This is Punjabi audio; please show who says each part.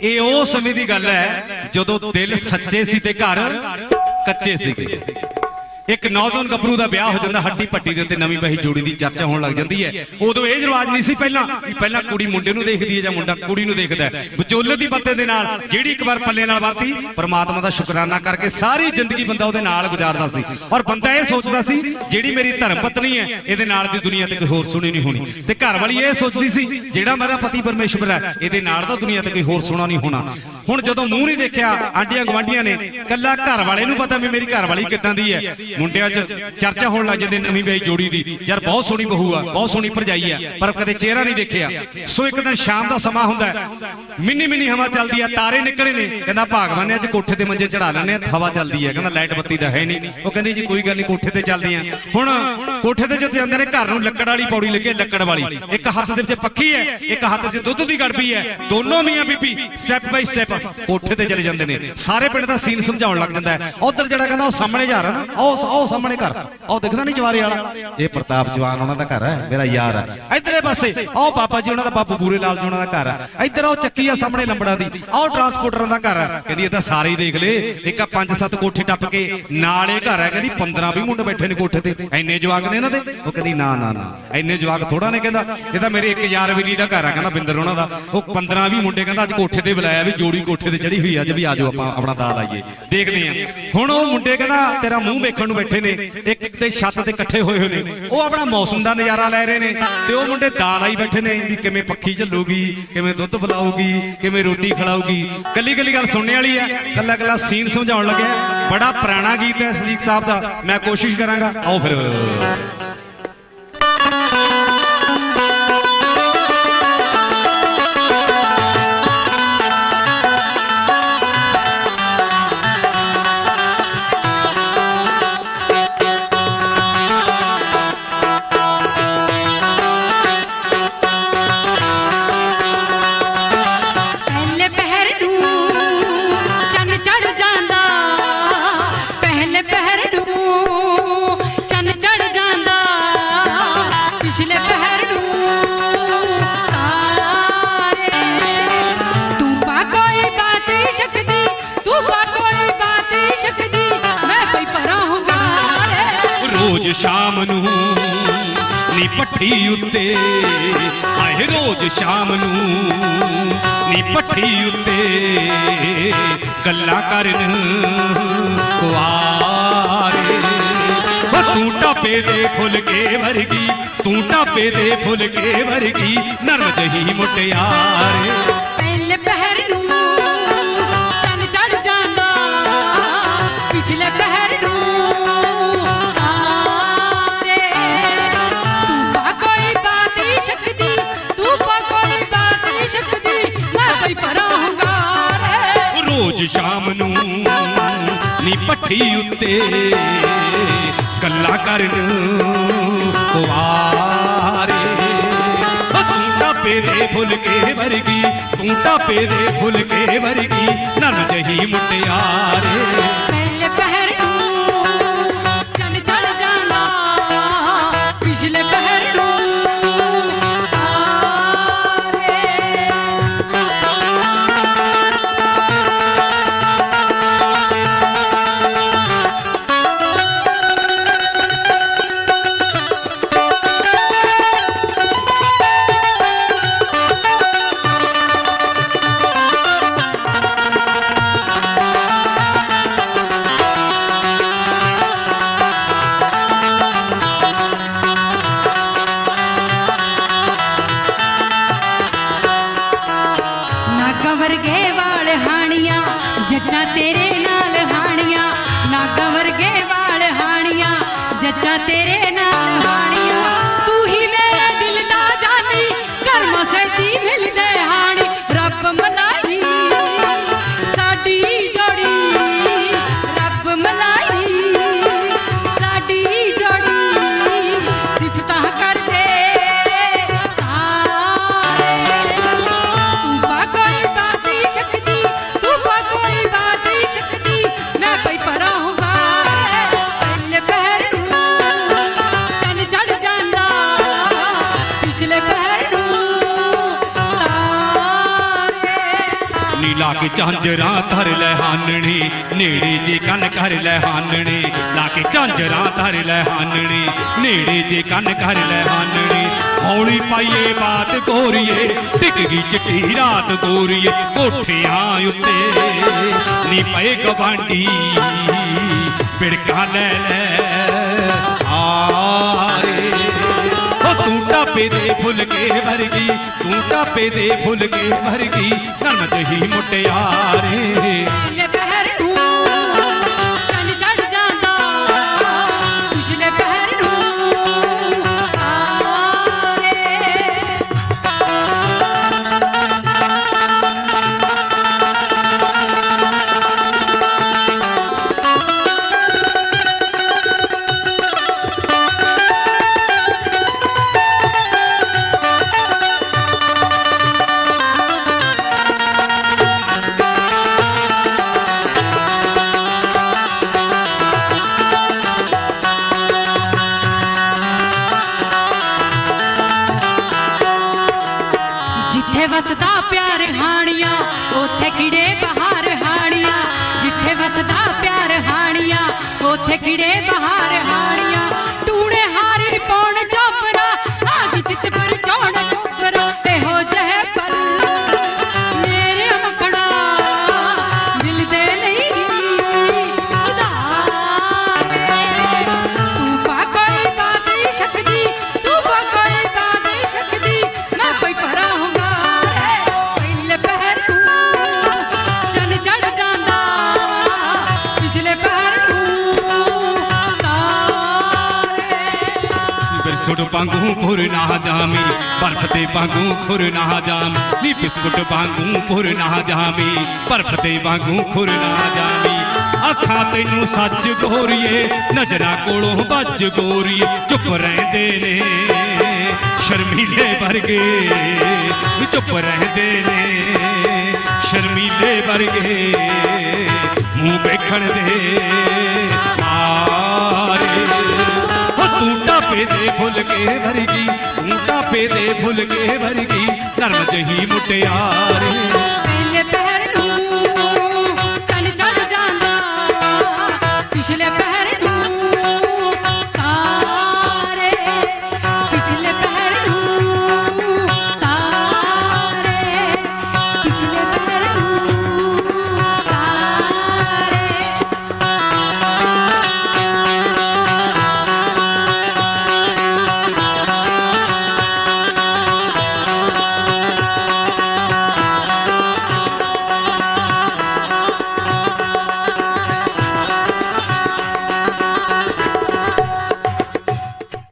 Speaker 1: ਇਹ ਉਹ ਸਮੇਂ ਦੀ ਗੱਲ ਹੈ ਜਦੋਂ ਦਿਲ ਸੱਚੇ ਸੀ ਤੇ ਘਰ ਕੱਚੇ ਸੀ। ਇੱਕ ਨੌਜਵਾਨ ਗੱਭਰੂ ਦਾ ਵਿਆਹ ਹੋ ਜਾਂਦਾ, ਹੱਡੀ ਪੱਟੀ ਦੇ ਉੱਤੇ ਨਵੀਂ ਬਹੀ ਜੋੜੀ ਦੀ ਚਰਚਾ ਹੋਣ ਲੱਗ ਜਾਂਦੀ ਹੈ। ਉਦੋਂ ਇਹ ਰਿਵਾਜ ਨਹੀਂ ਸੀ ਪਹਿਲਾਂ ਵੀ ਪਹਿਲਾਂ ਕੁੜੀ ਮੁੰਡੇ ਨੂੰ ਦੇਖਦੀ ਹੈ ਜਾਂ ਮੁੰਡਾ ਕੁੜੀ ਨੂੰ ਦੇਖਦਾ ਹੈ। ਵਿਚੋਲੇ ਦੀ ਬੱਤੇ ਦੇ ਨਾਲ ਜਿਹੜੀ ਇੱਕ ਵਾਰ ਪੱਲੇ ਨਾਲ ਵਾਤੀ ਪਰਮਾਤਮਾ ਦਾ ਸ਼ੁਕਰਾਨਾ ਕਰਕੇ ਸਾਰੀ ਜ਼ਿੰਦਗੀ ਬੰਦਾ ਉਹਦੇ ਨਾਲ ਗੁਜ਼ਾਰਦਾ ਸੀ। ਔਰ ਬੰਦਾ ਇਹ ਸੋਚਦਾ ਸੀ, ਜਿਹੜੀ ਮੇਰੀ ਧਰਮ ਪਤਨੀ ਹੈ, ਇਹਦੇ ਨਾਲ ਦੀ ਦੁਨੀਆ ਤੇ ਕੋਈ ਹੋਰ ਸੁਣੀ ਨਹੀਂ ਹੋਣੀ। ਤੇ ਘਰ ਵਾਲੀ ਇਹ ਸੋਚਦੀ ਸੀ, ਜਿਹੜਾ ਮੇਰਾ ਪਤੀ ਪਰਮੇਸ਼ਵਰ ਹੈ, ਇਹਦੇ ਨਾਲ ਦਾ ਦੁਨੀਆ ਤੇ ਕੋਈ ਹੋਰ ਸੋਹਣਾ ਨਹੀਂ ਹੋਣਾ। ਹੁਣ ਜਦੋਂ ਮੂੰਹ ਨਹੀਂ ਦੇਖਿਆ ਆਂਡੀਆਂ ਗਵਾਂਡੀਆਂ ਨੇ ਕੱਲਾ ਘਰ ਵਾਲੇ ਨੂੰ ਪਤਾ ਵੀ ਮੇਰੀ ਘਰ ਵਾਲੀ ਕਿੱਦਾਂ ਦੀ ਹੈ। ਮੁੰਡਿਆਂ 'ਚ ਚਰਚਾ ਹੋਣ ਲੱਗ ਜਾਂਦੀ ਨਵੀਂ ਵਿਆਹੀ ਜੋੜੀ ਦੀ। ਯਾਰ ਬਹੁਤ ਸੋਹਣੀ ਬਹੂ ਆ, ਬਹੁਤ ਸੋਹਣੀ ਭਰਜਾਈ ਆ, ਪਰ ਕਦੇ ਚਿਹਰਾ ਨਹੀਂ ਦੇਖਿਆ। ਸੋ ਇੱਕ ਦਿਨ ਸ਼ਾਮ ਦਾ ਸਮਾਂ ਹੁੰਦਾ ਮਿੰਨੀ ਮਿੰਨੀ ਹਵਾ ਚੱਲਦੀ ਆ, ਤਾਰੇ ਨਿਕਲੇ ਨੇ। ਕਹਿੰਦਾ, ਭਾਗਵਾਨ ਨੇ ਅੱਜ ਕੋਠੇ ਤੇ ਮੰਜੇ ਚੜਾ ਲੈਣੇ ਆ ਹਵਾ ਚੱਲਦੀ ਹੈ। ਕਹਿੰਦਾ, ਲਾਈਟ ਬੱਤੀ ਦਾ ਹੈ ਨਹੀਂ। ਉਹ ਕਹਿੰਦੀ, ਜੀ, ਕੋਈ ਗੱਲ ਨਹੀਂ, ਕੋਠੇ ਤੇ ਚੱਲਦੇ ਆ ਹੁਣ ਕੋਠੇ ਤੇ ਜਦੋਂ ਜਾਂਦੇ ਨੇ, ਘਰ ਨੂੰ ਲੱਕੜ ਵਾਲੀ ਪੌੜੀ ਲੱਗੇ ਲੱਕੜ ਵਾਲੀ। ਇੱਕ ਹੱਥ ਦੇ ਵਿੱਚ ਪੱਖੀ ਹੈ, ਇੱਕ ਹੱਥ 'ਚ ਦੁੱਧ ਦੀ ਗੜਬੀ ਹੈ। ਦੋਨੋਂ ਮੀਆਂ ਬੀਬੀ ਸਟੈਪ ਬਾਈ ਸਟੈਪ ਕੋਠੇ ਤੇ ਚਲੇ ਜਾਂਦੇ ਨੇ। ਸਾਰੇ ਪਿੰਡ ਦਾ ਸੀਨ ਸਮਝਾਉਣ ਲੱਗ ਜਾਂਦਾ ਹੈ। ਉਧਰ ਜਿਹੜਾ ਕਹਿੰਦਾ ਉਹ ਸਾਹਮਣੇ ਜਾ ਰਿਹਾ ਨਾ, ਉਹ ਉਹ ਸਾਹਮਣੇ ਘਰ। ਉਹ ਦਿਖਦਾ ਨਹੀਂ ਜਵਾਰੇ ਵਾਲਾ। ਇਹ ਪ੍ਰਤਾਪ ਜਵਾਨ ਉਹਨਾਂ ਦਾ ਘਰ ਹੈ, ਮੇਰਾ ਯਾਰ ਹੈ। ਇਧਰਲੇ ਪਾਸੇ, ਉਹ ਬਾਬਾ ਜੀ ਉਹਨਾਂ ਦਾ ਬਾਪੂ ਪੂਰੇ ਲਾਲ ਜੀ ਉਹਨਾਂ ਦਾ ਘਰ ਹੈ। ਇੱਧਰ ਉਹ ਚੱਕੀ ਆ ਸਾਹਮਣੇ ਲੰਬੜਾ ਦੀ। ਉਹ ਟਰਾਂਸਪੋਰਟਰਾਂ ਦਾ ਘਰ ਹੈ। ਕਹਿੰਦੀ ਇਹ ਤਾਂ ਸਾਰੇ ਹੀ ਦੇਖ ਲੇ ਇੱਕ ਆ ਪੰਜ ਸੱਤ ਕੋਠੇ ਟੱਪ ਕੇ ਨਾਲ ਇਹ ਘਰ ਹੈ। ਕਹਿੰਦੀ 15 20 ਮੁੰਡੇ ਬੈਠੇ ਨੇ ਕੋਠੇ ਤੇ। ਐਨੇ ਜਵਾਕ ਨੇ ਇਹਨਾਂ ਦੇ। ਉਹ ਕਹਿੰਦੀ ਨਾ ਨਾ ਨਾ। ਐਨੇ ਜਵਾਕ ਥੋੜਾ ਨੇ ਕਹਿੰਦਾ। ਇਹ ਤਾਂ ਮੇਰੇ ਇੱਕ ਯਾਰ ਵੀਰੀ ਦਾ ਘਰ ਹੈ। ਕਹਿੰਦਾ ਬਿੰਦਰ ਉਹਨਾਂ ਦਾ। ਉਹ 15 20 ਮੁੰਡੇ ਕਹਿੰਦਾ ਅੱਜ ਕੋਠੇ ਤੇ ਬੁਲਾਇਆ ਵੀ ਜੋੜੀ ਕੋਠੇ ਤੇ ਚੜੀ ਹੋਈ ਅੱਜ ਵੀ ਆਜੋ ਆਪਾਂ ਆਪਣਾ ਦਾ ਲਾਈਏ। ਦੇਖਦੇ ਆਂ ਹੁਣ ਉਹ ਮੁੰਡੇ ਕਹਿੰਦਾ, ਤੇਰਾ ਮੂੰਹ ਵੇਖਣ ਨੂੰ ਬੈਠੇ ਨੇ। ਇੱਕ ਤੇ ਛੱਤ ਤੇ ਇਕੱਠੇ ਹੋਏ ਹੋਏ ਨੇ। ਉਹ ਆਪਣਾ ਮੌਸਮ ਦਾ ਨਜ਼ਾਰਾ ਲੈ ਰਹੇ ਨੇ। ਤੇ ਉਹ ਮੁੰਡੇ ਦਾਲ ਆਈ ਬੈਠੇ ਨੇ ਵੀ ਕਿਵੇਂ ਪੱਖੀ ਝੱਲੂਗੀ, ਕਿਵੇਂ ਦੁੱਧ ਪਿਲਾਊਗੀ, ਕਿਵੇਂ ਰੋਟੀ ਖਿਲਾਊਗੀ। ਕੱਲੀ ਕੱਲੀ ਗੱਲ ਸੁਣਨੇ ਵਾਲੀ ਆ। ਕੱਲਾ ਕੱਲਾ ਸੀਨ ਸਮਝਾਉਣ ਲੱਗਿਆ। ਬੜਾ ਪੁਰਾਣਾ ਗੀਤ ਹੈ ਸਦੀਕ ਸਾਹਿਬ ਦਾ। ਮੈਂ ਕੋਸ਼ਿਸ਼ ਕਰਾਂਗਾ। ਆਓ ਫਿਰ।
Speaker 2: ਬਾਤ ਸ਼ਕਦੀ ਮੈਂ ਕੋਈ ਪਰਾਂ ਹੁੰਗਾ
Speaker 1: ਰੋਜ਼ ਸ਼ਾਮ ਨੂੰ ਨੀ ਪੱਠੀ ਉੱਤੇ ਆਏ ਰੋਜ਼ ਸ਼ਾਮ ਨੂੰ ਨੀ ਪੱਠੀ ਉੱਤੇ। ਗੱਲਾਂ ਕਰਨ ਕੁਆਰੇ ਤੂੰ ਟਾਪੇ ਦੇ ਫੁੱਲ ਕੇ ਵਰਗੀ ਤੂੰ ਟਾਪੇ ਦੇ ਫੁੱਲ ਕੇ ਵਰਗੀ ਨਰਮ ਜਹੀ ਮੁਟਿਆਰੇ
Speaker 2: ਪਹਿਲੇ ਪਹਿਰ ਨੂੰ
Speaker 1: ਰੋਜ਼ ਸ਼ਾਮ ਨੂੰ ਨੀ ਪੱਠੀ ਉੱਤੇ ਗੱਲਾਂ ਕਰਨ ਕੁਆਰੇ ਤੂੰ ਟਾਪੇ ਦੇ ਫੁੱਲ ਕੇ ਵਰਗੀ, ਤੂੰ ਟਾਪੇ ਦੇ ਫੁੱਲ ਕੇ ਵਰਗੀ ਨਨ ਜਹੀ ਮੁਟਿਆਰੇ।
Speaker 2: ਵਰਗੇ ਵਾਲ ਹਾਣੀਆਂ ਜੱਚਾ ਤੇਰੇ ਨਾਲ ਹਾਣੀਆਂ।
Speaker 1: ਲਾ ਕੇ ਝਾਂਜਰਾਂ ਧਰ ਲੈ ਹਾਨਣੀ, ਨੇੜੇ ਜੇ ਕੰਨ ਕਰ ਲੈ ਹਾਨਣੀ, ਲਾ ਕੇ ਝਾਂਜਰਾਂ ਧਰ ਲੈ ਹਾਨਣੀ, ਨੇੜੇ ਜੇ ਕੰਨ ਕਰ ਲੈ ਹਾਨਣੀ। ਹੌਲੀ ਪਾਈਏ ਬਾਤ ਗੋਰੀਏ ਡਿੱਗ ਗਈ ਚਿੱਟੀ ਰਾਤ ਗੋਰੀਏ, ਕੋਠਿਆਂ ਉੱਤੇ ਨੀ ਪਏ ਗਵਾਂਢੀ, ਬਿੜਕਾ ਲੈ ਲੈ ਆਰੇ ਓ ਤੂੰ ਟਾਪੇ ਦੇ ਫੁੱਲ ਕੇ ਵਰਗੀ ਤੂੰ ਟਾਪੇ ਦੇ ਫੁੱਲ ਕੇ ਵਰਗੀ ਨਰਮ ਜਹੀ ਮੁਟਿਆਰੇ।
Speaker 2: ਪਿਆਰ ਹਾਣੀਆਂ
Speaker 1: ਬਿਸਕੁਟ ਵਾਂਗੂ ਖੁਰ ਨਾ ਜਾਮੀ ਬਰਫ਼ ਤੇ ਵਾਂਗੂ ਖੁਰ ਨਾ ਜਾਮ ਨੀ ਬਿਸਕੁਟ ਵਾਂਗੂ ਖੁਰ ਨਾ ਜਾਮੀ ਬਰਫ਼ ਤੇ ਵਾਂਗੂ ਖੁਰ ਨਾ ਜਾਮੀ ਅੱਖਾਂ ਤੈਨੂੰ ਸੱਚ ਗੋਰੀਏ, ਨਜ਼ਰਾਂ ਕੋਲੋਂ ਵੱਜ ਗੋਰੀਏ, ਚੁੱਪ ਰਹਿੰਦੇ ਨੇ ਸ਼ਰਮੀਲੇ ਵਰਗੇ, ਚੁੱਪ ਰਹਿੰਦੇ ਨੇ ਸ਼ਰਮੀਲੇ ਵਰਗੇ, ਮੂੰਹ ਵੇਖਣ ਦੇ ਆਰੇ ਟਾਪੇ ਤੇ ਫੁੱਲ ਕੇ ਵਰਗੀ ਤੂੰ ਟਾਪੇ ਦੇ ਫੁੱਲ ਕੇ ਵਰਗੀ ਨਰਮ ਜਹੀ ਮੁਟਿਆਰੇ ਪਿਛਲੇ